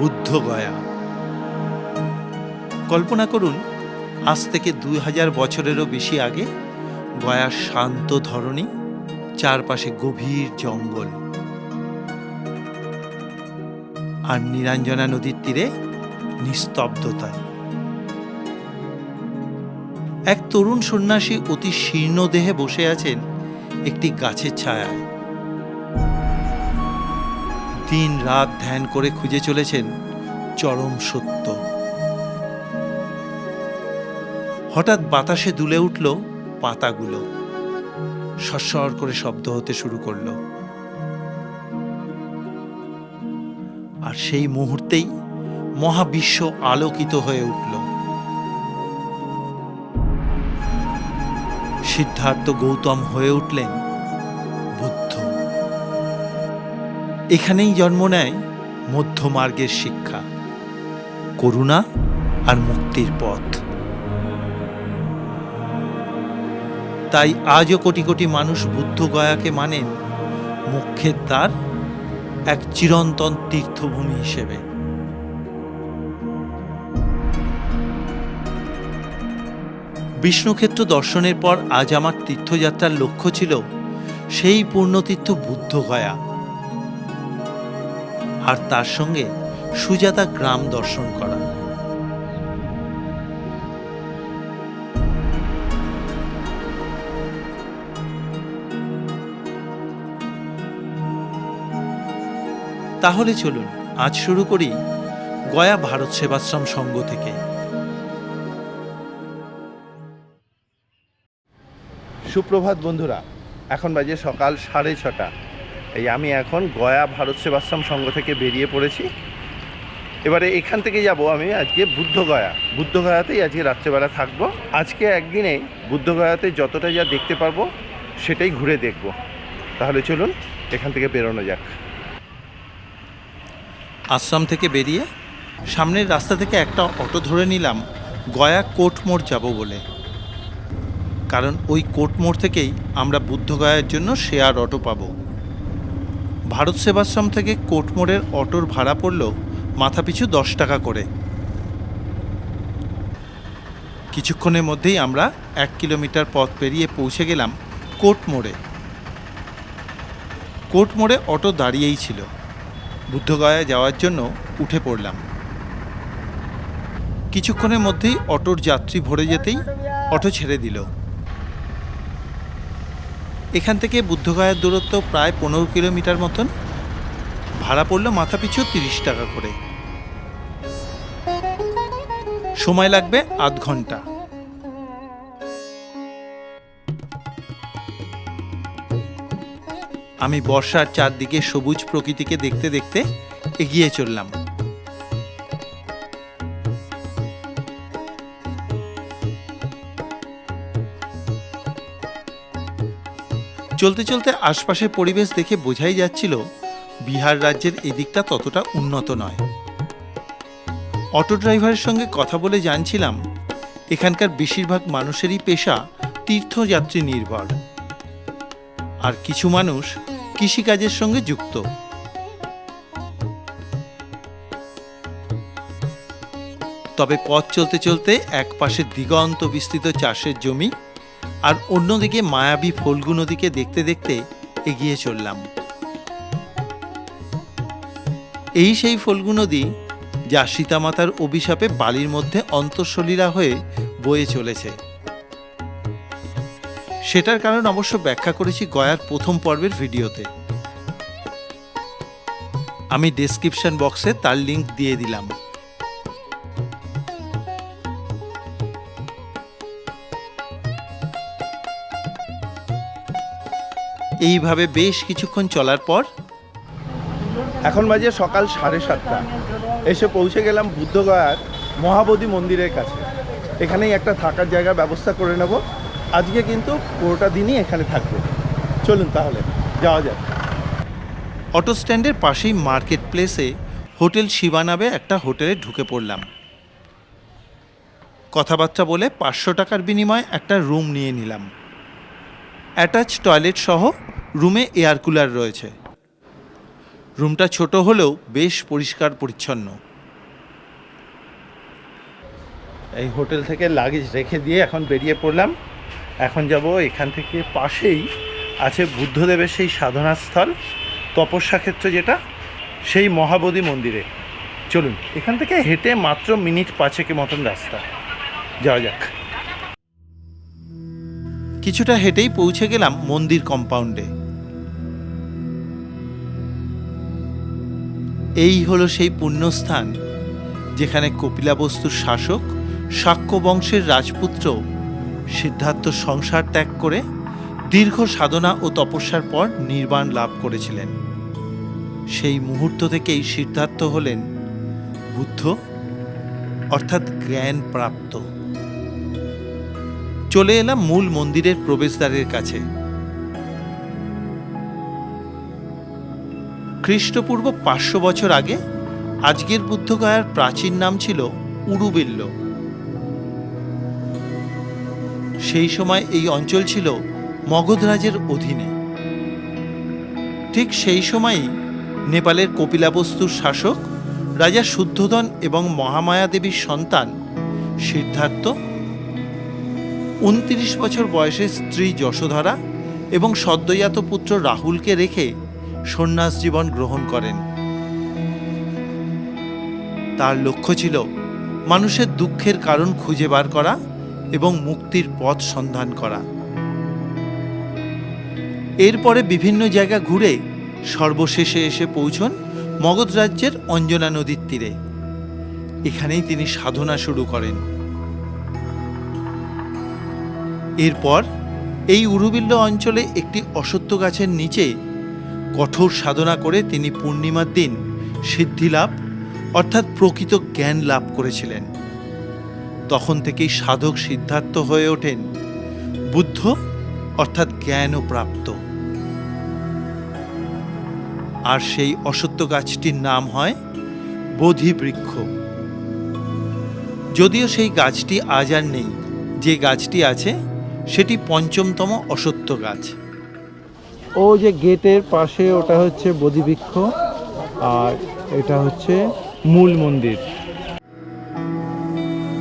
বুদ্ধ গয়া। কল্পনা করুন, আজ থেকে দুই হাজার বছরেরও বেশি আগে গয়ার শান্ত ধরণী, চারপাশে গভীর জঙ্গল। আর নিরঞ্জনা নদীর তীরে নিস্তব্ধতা। এক তরুণ সন্ন্যাসী অতি শীর্ণ দেহে বসে আছেন একটি গাছের ছায়ায়। দিন রাত ধ্যান করে খুঁজে চলেছেন চরম সত্য। হঠাৎ বাতাসে দুলে উঠল পাতাগুলো। সস্বর করে শব্দ হতে শুরু করল। আর সেই মুহূর্তেই মহাবিশ্ব আলোকিত হয়ে উঠল। সিদ্ধার্থ গৌতম হয়ে উঠলেন এখানেই জন্ম নেয় মধ্যমার্গের শিক্ষা, করুণা আর মুক্তির পথ। তাই আজও কোটি কোটি মানুষ বুদ্ধ গয়াকে মানেন মুখ্যের দ্বার এক চিরন্তন তীর্থভূমি হিসেবে। বিষ্ণুক্ষেত্র দর্শনের পর আজ আমার তীর্থযাত্রার লক্ষ্য ছিল সেই পূর্ণতীর্থ বুদ্ধ গয়া। আর তার সঙ্গে সুজাতা গ্রাম দর্শন করা। তাহলে চলুন, আজ শুরু করি গয়া ভারত সেবাশ্রম সংঘ থেকে। সুপ্রভাত বন্ধুরা, এখন বাজে সকাল সাড়ে ছটা। এই আমি এখন গয়া ভারত সেবাশ্রম সংঘ থেকে বেরিয়ে পড়েছি। এবারে এখান থেকে যাব আমি আজকে বুদ্ধগয়া বুদ্ধগয়াতেই আজকে রাত্রেবেলা থাকব। আজকে একদিনে বুদ্ধগয়াতে যতটা যা দেখতে পারব, সেটাই ঘুরে দেখব। তাহলে চলুন, এখান থেকে বেরোনো যাক। আশ্রম থেকে বেরিয়ে সামনের রাস্তা থেকে একটা অটো ধরে নিলাম, গয়া কোর্ট কোটমোড় যাব বলে। কারণ ওই কোটমোড় থেকেই আমরা বুদ্ধগয়ার জন্য শেয়ার অটো পাবো। ভারত সেবাশ্রম থেকে কোটমোড়ের অটোর ভাড়া পড়ল মাথাপিছু দশ টাকা করে। কিছুক্ষণের মধ্যেই আমরা এক কিলোমিটার পথ পেরিয়ে পৌঁছে গেলাম কোটমোড়ে। কোটমোড়ে অটো দাঁড়িয়েই ছিল। বুদ্ধগয়া যাওয়ার জন্য উঠে পড়লাম। কিছুক্ষণের মধ্যেই অটোর যাত্রী ভরে যেতেই অটো ছেড়ে দিল। এখান থেকে বুদ্ধগয়ার দূরত্ব প্রায় পনেরো কিলোমিটার মতন। ভাড়া পড়ল মাথা পিছু তিরিশ টাকা করে। সময় লাগবে আধ ঘণ্টা। আমি বর্ষার চারদিকে সবুজ প্রকৃতিকে দেখতে দেখতে এগিয়ে চললাম। চলতে চলতে আশপাশের পরিবেশ দেখে বোঝাই যাচ্ছিল, বিহার রাজ্যের এদিকটা ততটা উন্নত নয়। অটো ড্রাইভারের সঙ্গে কথা বলে জানছিলাম, এখানকার বেশিরভাগ মানুষেরই পেশা তীর্থযাত্রী নির্ভর। আর কিছু মানুষ কৃষিকাজের সঙ্গে যুক্ত। তবে পথ চলতে চলতে এক পাশে দিগন্ত বিস্তৃত চাষের জমি আর অন্যদিকে মায়াবী ফল্গু নদীকে দেখতে দেখতে এগিয়ে চললাম। এই সেই ফল্গু নদী যা সীতামাতার অভিশাপে বালির মধ্যে অন্তঃসলীলা হয়ে বয়ে চলেছে। সেটার কারণ অবশ্য ব্যাখ্যা করেছি গয়ার প্রথম পর্বের ভিডিওতে। আমি ডেসক্রিপশন বক্সে তার লিংক দিয়ে দিলাম। এইভাবে বেশ কিছুক্ষণ চলার পর এখন বাজে সকাল সাড়ে সাতটা। এসে পৌঁছে গেলাম বুদ্ধগয়ার মহাবোধি মন্দিরের কাছে। এখানেই একটা থাকার জায়গার ব্যবস্থা করে নেব। আজকে কিন্তু পুরোটা দিনই এখানে থাকব। চলুন তাহলে যাওয়া যাক। অটো স্ট্যান্ডের পাশেই মার্কেট প্লেসে হোটেল শিবা নামে একটা হোটেলে ঢুকে পড়লাম। কথাবার্তা বলে পাঁচশো টাকার বিনিময়ে একটা রুম নিয়ে নিলাম। অ্যাটাচ টয়লেট সহ রুমে এয়ার কুলার রয়েছে। রুমটা ছোট হলেও বেশ পরিষ্কার পরিচ্ছন্ন। এই হোটেল থেকে লাগেজ রেখে দিয়ে এখন বেরিয়ে পড়লাম। এখন যাব এখান থেকে পাশেই আছে বুদ্ধদেবের সেই সাধনাস্থল, তপস্যা ক্ষেত্র যেটা, সেই মহাবোধি মন্দিরে। চলুন, এখান থেকে হেঁটে মাত্র মিনিট পাঁচেকের মতন রাস্তা। যাওয়া যাক। কিছুটা হেঁটেই পৌঁছে গেলাম মন্দির কম্পাউন্ডে। এই হলো সেই পুণ্যস্থান, যেখানে কপিলাবস্তুর শাসক শাক্য বংশের রাজপুত্র সিদ্ধার্থ সংসার ত্যাগ করে দীর্ঘ সাধনা ও তপস্যার পর নির্বাণ লাভ করেছিলেন। সেই মুহূর্ত থেকেই সিদ্ধার্থ হলেন বুদ্ধ, অর্থাৎ জ্ঞান প্রাপ্ত চলে এলাম মূল মন্দিরের প্রবেশদ্বারের কাছে। খ্রিস্টপূর্ব পাঁচশো বছর আগে আজকের বুদ্ধগয়ার প্রাচীন নাম ছিল উরুবিল্ল। সেই সময় এই অঞ্চল ছিল মগধরাজের অধীনে। ঠিক সেই সময়ই নেপালের কপিলাবস্তুর শাসক, রাজা শুদ্ধোধন এবং মহামায়া দেবীর সন্তান সিদ্ধার্থ উনত্রিশ বছর বয়সে স্ত্রী যশোধরা এবং সদ্যজাত পুত্র রাহুলকে রেখে সন্ন্যাস জীবন গ্রহণ করেন। তার লক্ষ্য ছিল মানুষের দুঃখের কারণ খুঁজে বার করা এবং মুক্তির পথ সন্ধান করা। এরপরে বিভিন্ন জায়গা ঘুরে সর্বশেষে এসে পৌঁছন মগধ রাজ্যের অঞ্জনা নদীর তীরে। এখানেই তিনি সাধনা শুরু করেন। এরপর এই উরুবিল্ল অঞ্চলে একটি অসত্য গাছের নিচে কঠোর সাধনা করে তিনি পূর্ণিমার দিন সিদ্ধিলাভ অর্থাৎ প্রকৃত জ্ঞান লাভ করেছিলেন। তখন থেকেই সাধক সিদ্ধার্থ হয়ে ওঠেন বুদ্ধ, অর্থাৎ জ্ঞানও প্রাপ্ত আর সেই অসত্য গাছটির নাম হয় বোধি বৃক্ষ যদিও সেই গাছটি আজ আর নেই, যে গাছটি আছে সেটি পঞ্চমতম অসত্য গাছ। ও যে গেটের পাশে ওটা হচ্ছে বোধিবৃক্ষ আর এটা হচ্ছে মূল মন্দির।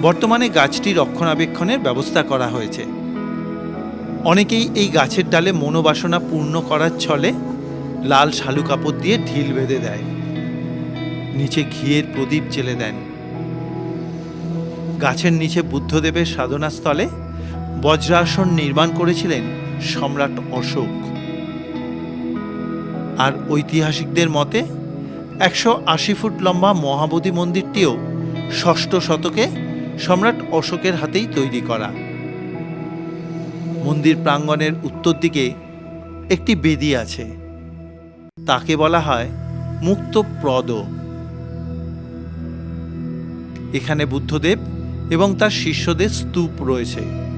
বর্তমানে গাছটি রক্ষণাবেক্ষণের ব্যবস্থা করা হয়েছে। অনেকেই এই গাছের ডালে মনোবাসনা পূর্ণ করার ছলে লাল শালু কাপড় দিয়ে ঢিল বেঁধে দেয়। নিচে ঘিয়ের প্রদীপ জেলে দেন। গাছের নিচে বুদ্ধদেবের সাধনাস্থলে বজ্রাসন নির্মাণ করেছিলেন সম্রাট অশোক। আর ঐতিহাসিকদের মতে, একশো আশি ফুট লম্বা মহাবোধি মন্দিরটিও ষষ্ঠ শতকে সম্রাট অশোকের হাতেই তৈরি করা। মন্দির প্রাঙ্গণের উত্তর দিকে একটি বেদি আছে। তাকে বলা হয় মুক্ত প্রদ এখানে বুদ্ধদেব এবং তার শিষ্যদের স্তূপ রয়েছে।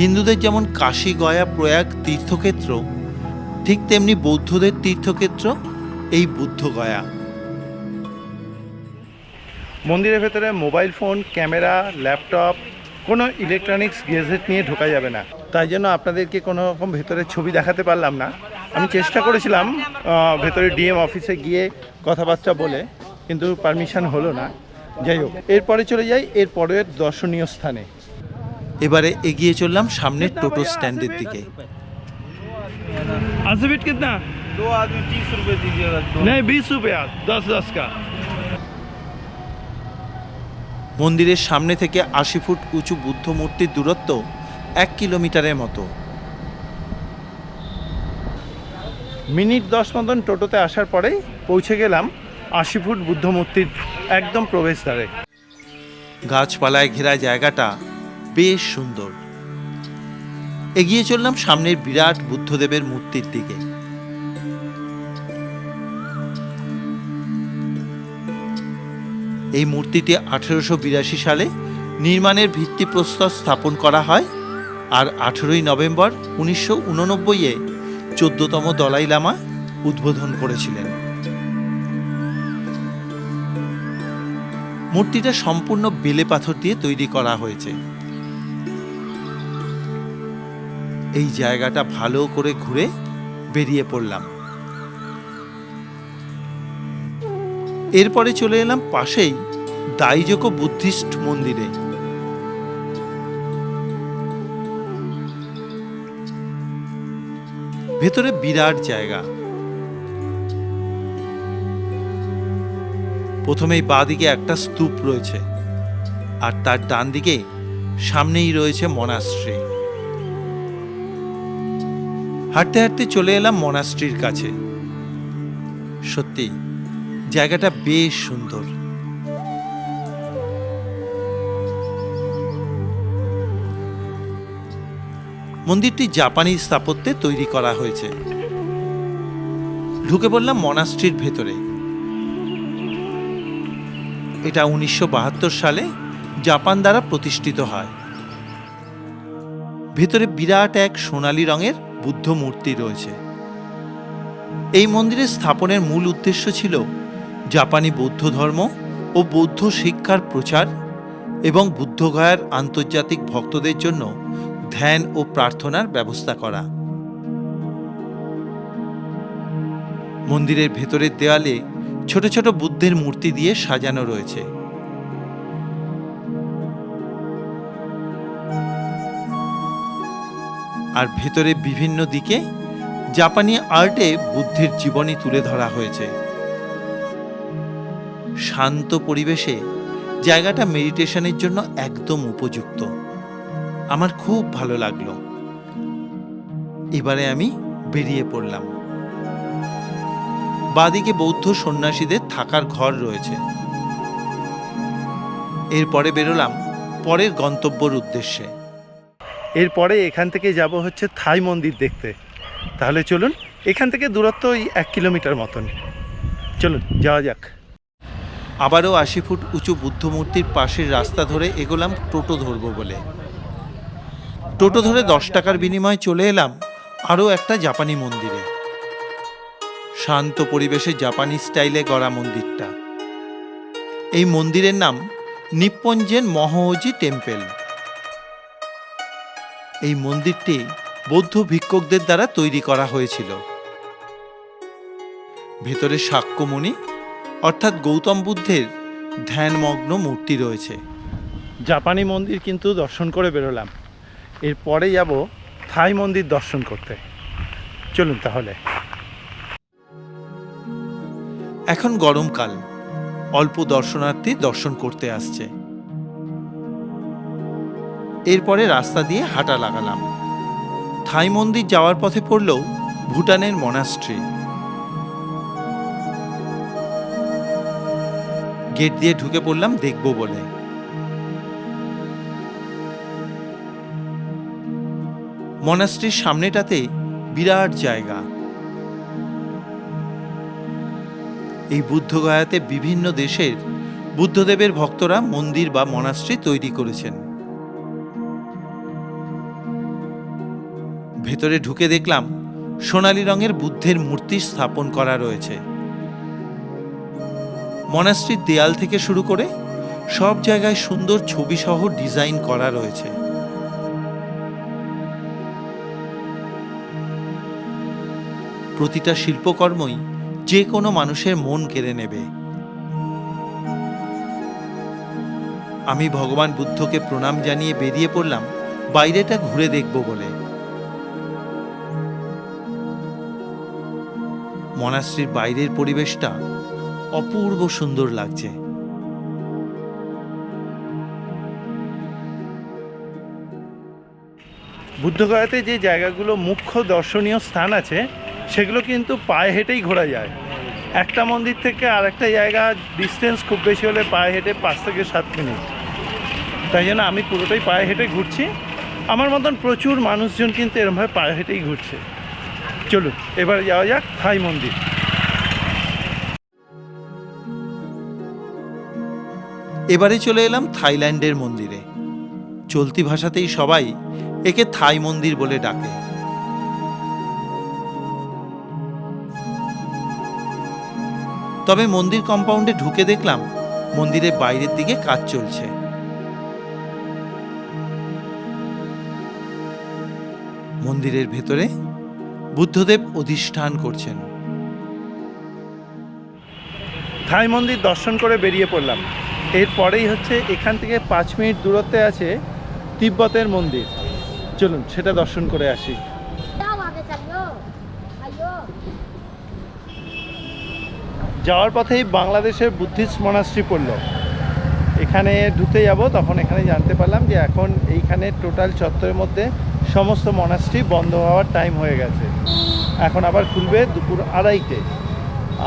হিন্দুদের যেমন কাশী, গয়া, প্রয়াগ, তীর্থক্ষেত্র, ঠিক তেমনি বৌদ্ধদের তীর্থক্ষেত্র, এই বুদ্ধগয়া মন্দিরের ভেতরে মোবাইল ফোন, ক্যামেরা, ল্যাপটপ, কোনো ইলেকট্রনিক্স গেজেট নিয়ে ঢোকা যাবে না। তাই জন্য আপনাদেরকে কোনো রকম ভেতরে ছবি দেখাতে পারলাম না। আমি চেষ্টা করেছিলাম ভেতরে ডিএম অফিসে গিয়ে কথাবার্তা বলে, কিন্তু পারমিশন হলো না। যাই হোক, এরপরে চলে যাই এর পরের দর্শনীয় স্থানে। এবারে এগিয়ে চললাম সামনের টোটো স্ট্যান্ডের দিকে আজবিট কিতনা दो आदमी तीस रुपए दीजिएगा दो নেই বিশ রুপিয়া দশ দশ কা মন্দিরের সামনে থেকে আশি ফুট উঁচু বুদ্ধ মূর্তির দূরত্ব এক কিলোমিটারের মতো মিনিট দশ মতন টোটোতে আসার পরেই পৌঁছে গেলাম আশি ফুট বুদ্ধ মূর্তির একদম প্রবেশদ্বারে গাছপালায় ঘেরা জায়গাটা বেশ সুন্দর। এগিয়ে চললাম সামনের বিরাট বুদ্ধদেবের মূর্তির দিকে। এই মূর্তিটি আঠেরোশো বিরাশি সালে নির্মাণের ভিত্তিপ্রস্তর স্থাপন করা হয় আর আঠেরোই নভেম্বর উনিশশো উননব্বইয়ে চোদ্দতম দলাই লামা উদ্বোধন করেছিলেন। মূর্তিটা সম্পূর্ণ বেলে পাথর দিয়ে তৈরি করা হয়েছে। এই জায়গাটা ভালো করে ঘুরে বেরিয়ে পড়লাম। এরপরে চলে এলাম পাশেই দাইজোকো বুদ্ধিস্ট মন্দিরে। ভেতরে বিরাট জায়গা। প্রথমেই বাঁদিকে একটা স্তূপ রয়েছে, আর তার ডান দিকে সামনেই রয়েছে মনাস্ট্রি। হাঁটতে হাঁটতে চলে এলাম মনাস্ট্রির কাছে। সত্যি, জায়গাটা বেশ সুন্দর। মন্দিরটি জাপানি স্থাপত্যে তৈরি করা হয়েছে। ঢুকে পড়লাম মনাস্ট্রির ভেতরে। এটা উনিশশো বাহাত্তর সালে জাপান দ্বারা প্রতিষ্ঠিত হয়। ভেতরে বিরাট এক সোনালী রঙের বুদ্ধ মূর্তি রয়েছে। এই মন্দিরের স্থাপনের মূল উদ্দেশ্য ছিল জাপানি বৌদ্ধ ধর্ম ও বৌদ্ধ শিক্ষার প্রচার এবং বুদ্ধগয়ার আন্তর্জাতিক ভক্তদের জন্য ধ্যান ও প্রার্থনার ব্যবস্থা করা। মন্দিরের ভেতরের দেয়ালে ছোট ছোট বুদ্ধের মূর্তি দিয়ে সাজানো রয়েছে। আর ভেতরে বিভিন্ন দিকে জাপানি আর্টে বুদ্ধের জীবনী তুলে ধরা হয়েছে। শান্ত পরিবেশে জায়গাটা মেডিটেশনের জন্য একদম উপযুক্ত। আমার খুব ভালো লাগল। এবারে আমি বেরিয়ে পড়লাম। বাদিকে বৌদ্ধ সন্ন্যাসীদের থাকার ঘর রয়েছে। এরপরে বেরোলাম পরের গন্তব্যর উদ্দেশ্যে। এরপরে এখান থেকে যাব হচ্ছে থাই মন্দির দেখতে। তাহলে চলুন, এখান থেকে দূরত্ব ওই এক কিলোমিটার মতন। চলুন, যাওয়া যাক। আবারও আশি ফুট উঁচু বুদ্ধ মূর্তির পাশের রাস্তা ধরে এগোলাম টোটো ধরবো বলে। টোটো ধরে দশ টাকার বিনিময়ে চলে এলাম আরও একটা জাপানি মন্দিরে। শান্ত পরিবেশে জাপানি স্টাইলে গড়া মন্দিরটা। এই মন্দিরের নাম নিপ্পঞ্জেন মহোজি টেম্পেল। এই মন্দিরটি বৌদ্ধ ভিক্ষুকদের দ্বারা তৈরি করা হয়েছিল। ভেতরে সাক্ষ্যমণি অর্থাৎ গৌতম বুদ্ধের ধ্যানমগ্ন মূর্তি রয়েছে। জাপানি মন্দির কিন্তু দর্শন করে বেরোলাম। এরপরে যাব থাই মন্দির দর্শন করতে। চলুন তাহলে। এখন গরমকাল। অল্প দর্শনার্থী দর্শন করতে আসছে। এরপরে রাস্তা দিয়ে হাঁটা লাগালাম। থাই মন্দির যাওয়ার পথে পড়ল ভুটানের মনাস্ট্রি। গেট দিয়ে ঢুকে পড়লাম দেখব বলে। মনাস্ট্রির সামনেটাতে বিরাট জায়গা। এই বুদ্ধগয়াতে বিভিন্ন দেশের বুদ্ধদেবের ভক্তরা মন্দির বা মনাস্ট্রি তৈরি করেছেন। ভেতরে ঢুকে দেখলাম সোনালী রঙের বুদ্ধের মূর্তি স্থাপন করা রয়েছে। মনাস্ট্রির দেয়াল থেকে শুরু করে সব জায়গায় সুন্দর ছবি সহ ডিজাইন করা রয়েছে। প্রতিটা শিল্পকর্মই যে কোনো মানুষের মন কেড়ে নেবে। আমি ভগবান বুদ্ধকে প্রণাম জানিয়ে বেরিয়ে পড়লাম, বাইরেটা ঘুরে দেখব বলে। মনাশ্রীর বাইরের পরিবেশটা অপূর্ব সুন্দর লাগছে। বুদ্ধগয়াতে যে জায়গাগুলো মুখ্য দর্শনীয় স্থান আছে, সেগুলো কিন্তু পায়ে হেঁটেই ঘোরা যায়। একটা মন্দির থেকে আর একটা জায়গা ডিস্টেন্স খুব বেশি হলে পায়ে হেঁটে পাঁচ থেকে সাত মিনিট তাই জন্য আমি পুরোটাই পায়ে হেঁটে ঘুরছি। আমার মতন প্রচুর মানুষজন কিন্তু এরমভাবে পায়ে হেঁটেই ঘুরছে। চলুন, এবার যাওয়া যাক থাই মন্দির। এবারে চলে এলাম থাইল্যান্ডের মন্দিরে। চলতি ভাষাতেই সবাই একে থাই মন্দির বলে ডাকে। তবে মন্দির কম্পাউন্ডে ঢুকে দেখলাম মন্দিরের বাইরের দিকে কাজ চলছে। মন্দিরের ভেতরে বুদ্ধদেব অধিষ্ঠান করছেন। থাই মন্দির দর্শন করে বেরিয়ে পড়লাম। এরপরেই হচ্ছে এখান থেকে পাঁচ মিনিট দূরত্বে আছে তিব্বতের মন্দির। চলুন, সেটা দর্শন করে আসি। যাওয়ার পথেই বাংলাদেশের বুদ্ধিস্ট মনাস্ট্রি পড়ল। এখানে ঢুকে যাব, তখন এখানে জানতে পারলাম যে এখন এইখানে টোটাল চত্বরের মধ্যে সমস্ত মনাস্ট্রি বন্ধ হওয়ার টাইম হয়ে গেছে। এখন আবার খুলবে দুপুর আড়াইটে।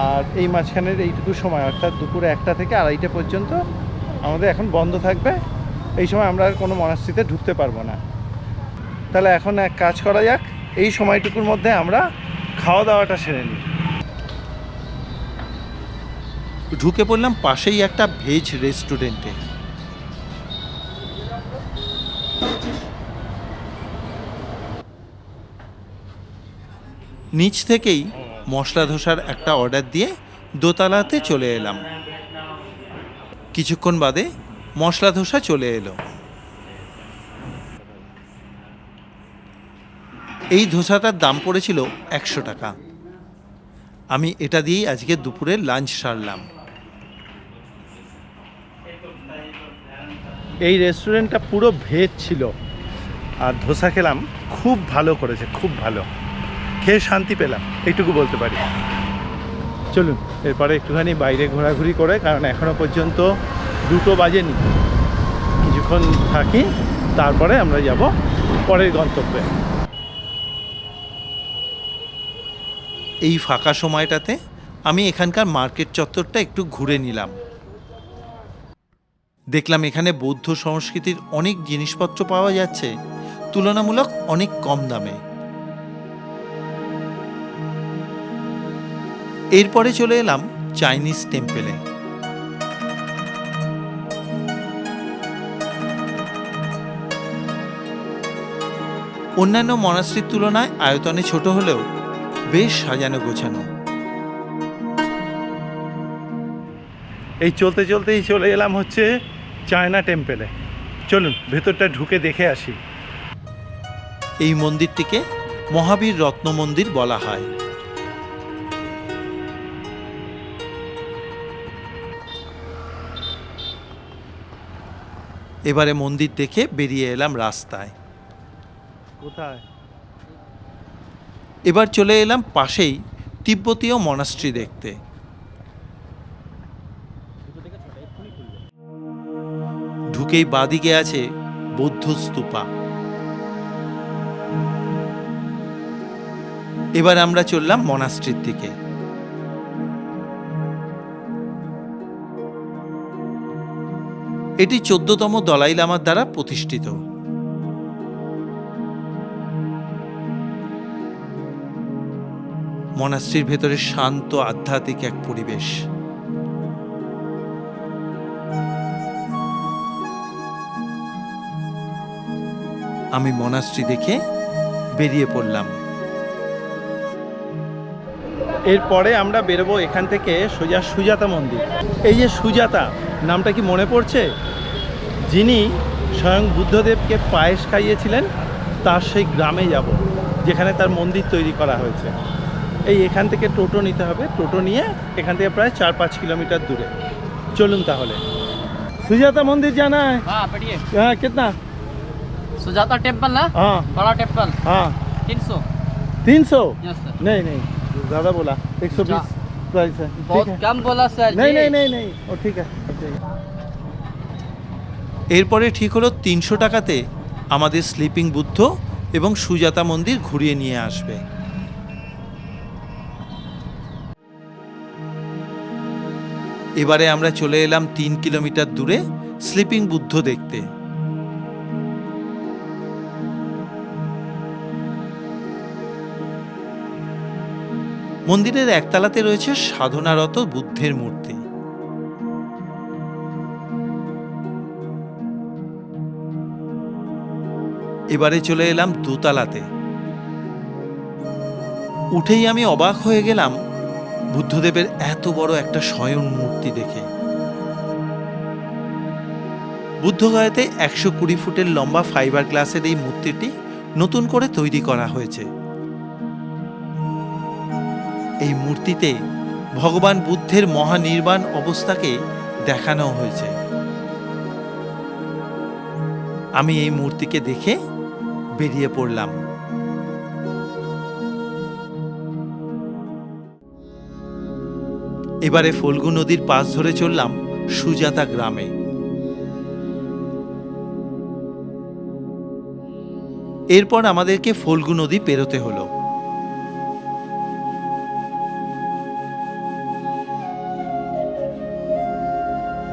আর এই মাঝখানের এইটুকু সময়, অর্থাৎ দুপুর একটা থেকে আড়াইটে পর্যন্ত আমাদের এখন বন্ধ থাকবে। এই সময় আমরা আর কোনো মনাস্ট্রিতে ঢুকতে পারব না। তাহলে এখন এক কাজ করা যাক, এই সময়টুকুর মধ্যে আমরা খাওয়া দাওয়াটা সেরে নিই। ঢুকে পড়লাম পাশেই একটা ভেজ রেস্টুরেন্টে। নিচ থেকেই মশলা ধোসার একটা অর্ডার দিয়ে দোতলাতে চলে এলাম। কিছুক্ষণ বাদে মশলা ধোসা চলে এলো। এই ধোসাটার দাম পড়েছিল একশো টাকা। আমি এটা দিয়েই আজকে দুপুরে লাঞ্চ সারলাম। এই রেস্টুরেন্টটা পুরো ভেজ ছিল। আর ধোসা খেলাম খুব ভালো করেছে, খুব ভালো। খেয়ে শান্তি পেলাম, এইটুকু বলতে পারি। চলুন, এরপরে একটুখানি বাইরে ঘোরাঘুরি করে, কারণ এখনও পর্যন্ত দুটো বাজেনি। কিছুক্ষণ থাকি, তারপরে আমরা যাব পরের গন্তব্যে। এই ফাঁকা সময়টাতে আমি এখানকার মার্কেট চত্বরটা একটু ঘুরে নিলাম। দেখলাম এখানে বৌদ্ধ সংস্কৃতির অনেক জিনিসপত্র পাওয়া যাচ্ছে, তুলনামূলক অনেক কম দামে। এরপরে চলে এলাম চাইনিজ টেম্পেলে। অন্যান্য মনাস্ট্রির তুলনায় আয়তনে ছোট হলেও বেশ সাজানো গোছানো। এই চলতে চলতেই চলে এলাম হচ্ছে চায়না টেম্পেলে। চলুন ভেতরটা ঢুকে দেখে আসি। এই মন্দিরটিকে মহাবীর রত্ন মন্দির বলা হয়। এবারে মন্দির দেখে বেরিয়ে এলাম রাস্তায়। কোথায়? এবার চলে এলাম পাশেই তিব্বতীয় মনাস্ট্রি দেখতে। ঢুকেই বাদিকে আছে বৌদ্ধ স্তূপা। এবার আমরা চললাম মনাস্ট্রির দিকে। এটি চোদ্দতম দলাই লামার দ্বারা প্রতিষ্ঠিত। মনাস্ট্রির ভেতরে শান্ত, আধ্যাত্মিক এক পরিবেশ। আমি মনাস্ট্রি দেখে বেরিয়ে পড়লাম। এরপরে আমরা বেরোবো এখান থেকে সোজা সুজাতা মন্দির। এই যে সুজাতা নামটা কি মনে পড়ছে যিনি স্বয়ং বুদ্ধদেবকে পায়েস খাইয়েছিলেন তার সেই গ্রামে যাব যেখানে তার মন্দির তৈরি করা হয়েছে এই এখান থেকে টোটো নিতে হবে টোটো নিয়ে এখান থেকে প্রায় চার পাঁচ কিলোমিটার দূরে চলুন তাহলে সুজাতা মন্দির জানা है हाँ बढ़िए হ্যাঁ कितना सुजाता टेम्पल ना हाँ बड़ा टेम्पल हाँ तीन सौ तीन सौ यस सर नहीं नहीं ज़्यादा बोला एक सौ बीस प्राइस है ठीक बहुत है कम बोला सर नहीं जी। नहीं नहीं नहीं वो ठीक है ठीक है এরপরে ঠিক হলো তিনশো টাকাতে আমাদের স্লিপিং বুদ্ধ এবং সুজাতা মন্দির ঘুরিয়ে নিয়ে আসবে এবারে আমরা চলে এলাম তিন কিলোমিটার দূরে স্লিপিং বুদ্ধ দেখতে মন্দিরের একতলাতে রয়েছে সাধনারত বুদ্ধের মূর্তি। এবারে চলে এলাম দোতলাতে। উঠেই আমি অবাক হয়ে গেলাম, বুদ্ধদেবের এত বড় একটা স্বয়ং মূর্তি দেখে। বুদ্ধগয়াতে একশো কুড়ি ফুটের লম্বা ফাইবার গ্লাসের এই মূর্তিটি নতুন করে তৈরি করা হয়েছে। এই মূর্তিতে ভগবান বুদ্ধের মহানির্বাণ অবস্থাকে দেখানো হয়েছে। আমি এই মূর্তিকে দেখে বেরিয়ে পড়লাম। এবারে ফল্গু নদীর পাশ ধরে চললাম সুজাতা গ্রামে। এরপর আমাদেরকে ফল্গু নদী পেরোতে হলো।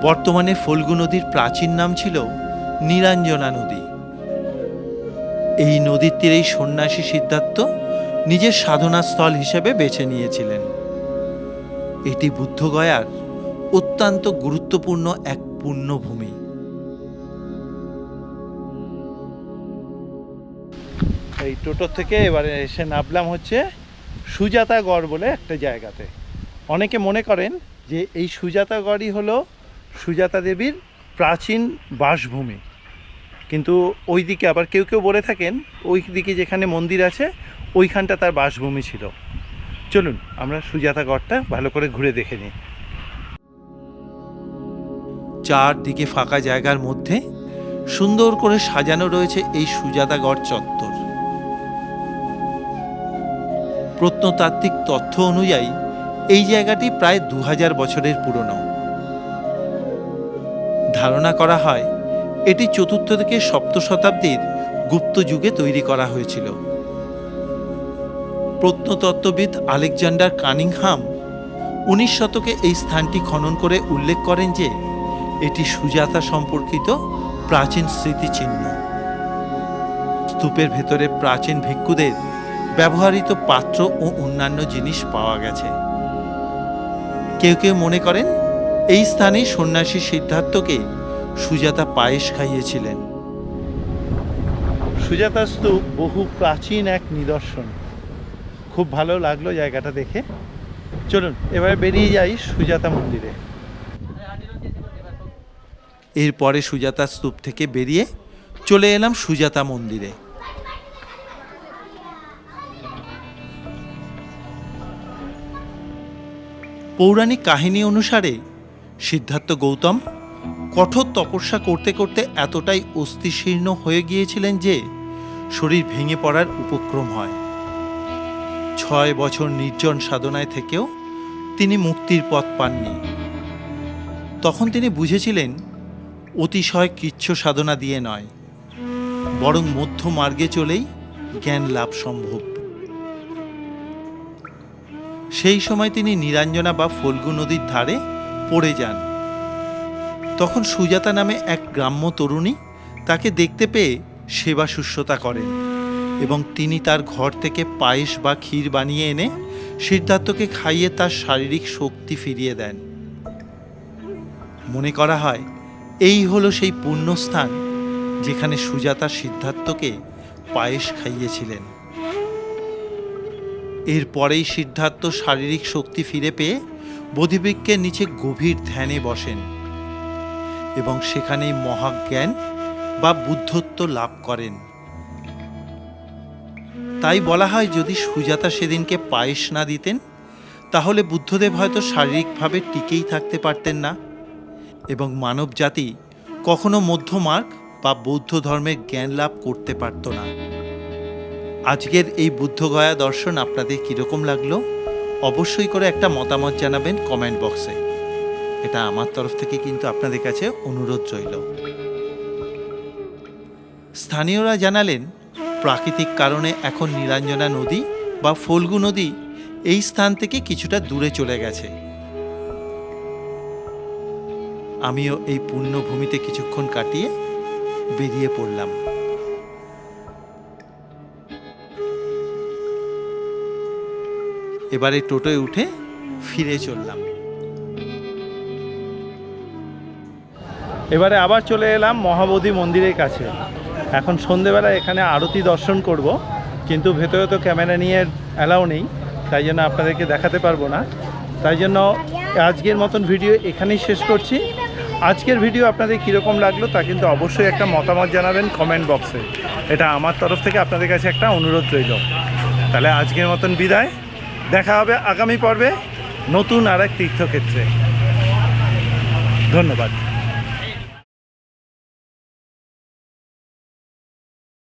বর্তমানে ফল্গু নদীর প্রাচীন নাম ছিল নিরঞ্জনা নদী। এই নদীর তীরেই সন্ন্যাসী সিদ্ধার্থ নিজের সাধনাস্থল হিসেবে বেছে নিয়েছিলেন। এটি বুদ্ধগয়ার অত্যন্ত গুরুত্বপূর্ণ এক পুণ্যভূমি এই টোটো থেকে এবারে এসে নামলাম হচ্ছে সুজাতাগড় বলে একটা জায়গাতে। অনেকে মনে করেন যে এই সুজাতাগড়ই হলো সুজাতা দেবীর প্রাচীন বাসভূমি। কিন্তু ওই দিকে আবার কেউ কেউ বলে থাকেন ওই দিকে যেখানে মন্দির আছে, ওইখানটা তার বাসভূমি ছিল। চলুন, আমরা সুজাতা গড়টা ভালো করে ঘুরে দেখে নিই। চারদিকে ফাঁকা জায়গার মধ্যে সুন্দর করে সাজানো রয়েছে এই সুজাতাগড় চত্বর। প্রত্নতাত্ত্বিক তথ্য অনুযায়ী এই জায়গাটি প্রায় দু হাজার বছরের পুরনো। ধারণা করা হয়, এটি চতুর্থ থেকে সপ্ত শতাব্দীর গুপ্ত যুগে তৈরি করা হয়েছিল। প্রত্নতত্ত্ববিদ আলেকজান্ডার কানিংহাম উনিশ শতকে এই স্থানটি খনন করে উল্লেখ করেন যে, এটি সুজাতা সম্পর্কিত প্রাচীন স্মৃতিচিহ্ন। স্তূপের ভেতরে প্রাচীন ভিক্ষুদের ব্যবহৃত পাত্র ও অন্যান্য জিনিস পাওয়া গেছে। কেউ কেউ মনে করেন এই স্থানে সন্ন্যাসী সিদ্ধার্থকে সুজাতা পায়েস খাইয়েছিলেন। সুজাতা স্তূপ বহু প্রাচীন এক নিদর্শন। খুব ভালো লাগল জায়গাটা দেখে। চলুন এবারে বেরিয়ে যাই সুজাতা মন্দিরে। এরপরে সুজাতা স্তূপ থেকে বেরিয়ে চলে এলাম সুজাতা মন্দিরে। পৌরাণিক কাহিনী অনুসারে সিদ্ধার্থ গৌতম, কঠোর তপস্যা করতে করতে এতটাই অস্থিশীর্ণ হয়ে গিয়েছিলেন যে শরীর ভেঙে পড়ার উপক্রম হয়। ছয় বছর নির্জন সাধনায় থেকেও তিনি মুক্তির পথ পাননি। তখন তিনি বুঝেছিলেন, অতিশয় কৃচ্ছ সাধনা দিয়ে নয়, বরং মধ্য মার্গে চলেই জ্ঞান লাভ সম্ভব। সেই সময় তিনি নিরঞ্জনা বা ফল্গু নদীর ধারে পড়ে যান। তখন সুজাতা নামে এক গ্রাম্য তরুণী তাকে দেখতে পেয়ে সেবা শুশ্রূষা করেন এবং তিনি তার ঘর থেকে পায়েস বা ক্ষীর বানিয়ে এনে সিদ্ধার্থকে খাইয়ে তার শারীরিক শক্তি ফিরিয়ে দেন। মনে করা হয়, এই হলো সেই পুণ্যস্থান যেখানে সুজাতা সিদ্ধার্থকে পায়েস খাইয়েছিলেন। এরপরেই সিদ্ধার্থ শারীরিক শক্তি ফিরে পেয়ে বোধিবৃক্ষের নিচে গভীর ধ্যানে বসেন এবং সেখানেই মহাজ্ঞান বা বুদ্ধত্ব লাভ করেন। তাই বলা হয়, যদি সুজাতা সেদিনকে পায়েস না দিতেন, তাহলে বুদ্ধদেব হয়তো শারীরিকভাবে টিকেই থাকতে পারতেন না এবং মানব জাতি কখনো মধ্যমার্গ বা বৌদ্ধ ধর্মের জ্ঞান লাভ করতে পারত না। আজকের এই বুদ্ধগয়া দর্শন আপনাদের কীরকম লাগল? অবশ্যই করে একটা মতামত জানাবেন কমেন্ট বক্সে। এটা আমার তরফ থেকে কিন্তু আপনাদের কাছে অনুরোধ রইল। স্থানীয়রা জানালেন, প্রাকৃতিক কারণে এখন নীলাঞ্জনা নদী বা ফল্গু নদী এই স্থান থেকে কিছুটা দূরে চলে গেছে। আমিও এই পুণ্যভূমিতে কিছুক্ষণ কাটিয়ে বেরিয়ে পড়লাম। এবারে টোটোয় উঠে ফিরে চললাম। এবারে আবার চলে এলাম মহাবোধি মন্দিরের কাছে। এখন সন্ধেবেলা এখানে আরতি দর্শন করব, কিন্তু ভেতরে তো ক্যামেরা নিয়ে অ্যালাউ নেই, তাই জন্য আপনাদেরকে দেখাতে পারব না। তাই জন্য আজকের মতন ভিডিও এখানেই শেষ করছি। আজকের ভিডিও আপনাদের কীরকম লাগল তা কিন্তু অবশ্যই একটা মতামত জানাবেন কমেন্ট বক্সে। এটা আমার তরফ থেকে আপনাদের কাছে একটা অনুরোধ রইল। তাহলে আজকের মতন বিদায়। দেখা হবে আগামী পর্বে নতুন আর এক তীর্থক্ষেত্রে। ধন্যবাদ।